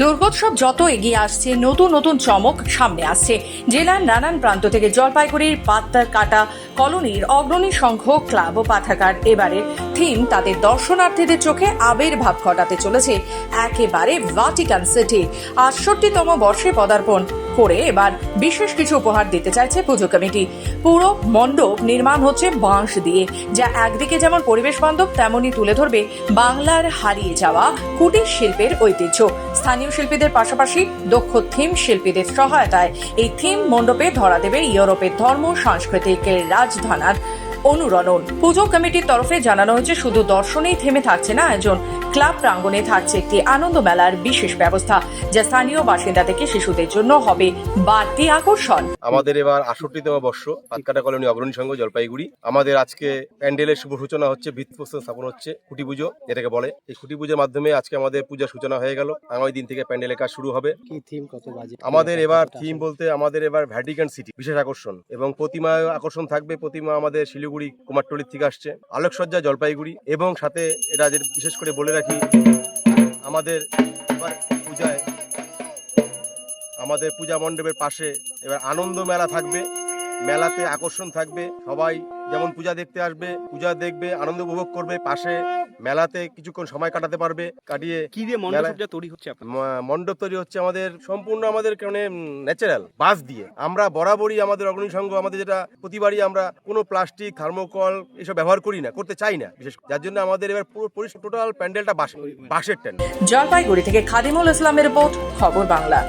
দুর্গোৎসব যত এগিয়ে আসছে, নতুন নতুন চমক সামনে আসছে। জেলার নানান প্রান্ত থেকে জলপাইগুড়ির পাত্তার কাটা, কলোনির অগ্রণী সংঘ, ক্লাব ও পাঠাগার। এবারে থিম তাদের দর্শনার্থীদের চোখে আবির্ভাব ঘটাতে চলেছে। একেবারে ভাটিকান সিটি, আটষট্টিতম বর্ষে পদার্পণ। করে এবার বিশেষ কিছু উপহার দিতে চাইছে পুজো কমিটি। পুরো মণ্ডপ নির্মাণ হচ্ছে বাঁশ দিয়ে, যা একদিকে যেমন পরিবেশ বান্ধব, তেমনই তুলে ধরবে বাংলার হারিয়ে যাওয়া কুটির শিল্পের ঐতিহ্য। স্থানীয় শিল্পীদের পাশাপাশি দক্ষ থিম শিল্পীদের সহায়তায় এই থিম মণ্ডপে ধরা দেবে ইউরোপের ধর্ম সাংস্কৃতিকের রাজধানার অনুরণন। পুজো কমিটির তরফে জানানো হয়েছে শুধু দর্শনেই থেমে থাকছে না আয়োজন ক্লাব প্রাঙ্গণে থাকছে একটি আনন্দ মেলার বিশেষ ব্যবস্থা যা স্থানীয় বাসিন্দা থেকে শিশুদের জন্য হবে বাড়তি আকর্ষণ। আমাদের এবার আষট্টিতম বর্ষ পাতকাটা কলোনি অগ্রণী সংঘ জলপাইগুড়ি। আমাদের আজকে প্যান্ডেলের শুভ সূচনা হচ্ছে ভিত্তিপ্রস্তর স্থাপন হচ্ছে খুঁটি পুজো যেটাকে বলে। এই খুঁটি পুজোর মাধ্যমে আজকে আমাদের পূজার সূচনা হয়ে গেল। আগামী দিন থেকে প্যান্ডেলের কাজ শুরু হবে। কি থিম কত বাজে আমাদের এবার থিম বলতে আমাদের এবার ভ্যাটিকান সিটি বিশেষ আকর্ষণ। এবং প্রতিমা আকর্ষণ থাকবে প্রতিমা আমাদের শিলিগুড়ি কুমারটলির থেকে আসছে। আলোকসজ্জা, জলপাইগুড়ি এবং সাথে এটা যে বিশেষ করে বলে রাখি, আমাদের পূজায়, আমাদের পূজা মণ্ডপের পাশে এবার আনন্দ মেলা থাকবে। মেলাতে আকর্ষণ থাকবে সবাই যেমন পূজা দেখতে আসবে পূজা দেখবে আনন্দ উপভোগ করবে পাশে মেলাতে কিছুক্ষণ সময় কাটাতে পারবে কাটিয়ে কি দিয়ে মণ্ডপটা তৈরি হচ্ছে আপনার মণ্ডপ তৈরি হচ্ছে আমাদের সম্পূর্ণ আমাদের মানে ন্যাচারাল বাঁশ দিয়ে। আমরা বরাবরই আমাদের অগ্রণী সংঘ আমাদের যেটা প্রতিবারই আমরা কোনো প্লাস্টিক থার্মোকল এসব ব্যবহার করি না করতে চাই না। বিশেষ যার জন্য আমাদের এবার পুরো টোটাল প্যান্ডেলটা বাঁশ বাঁশের ট্যান্ডেল জলপাইগুড়ি থেকে খাদিমুল ইসলামের রিপোর্ট খবর বাংলা।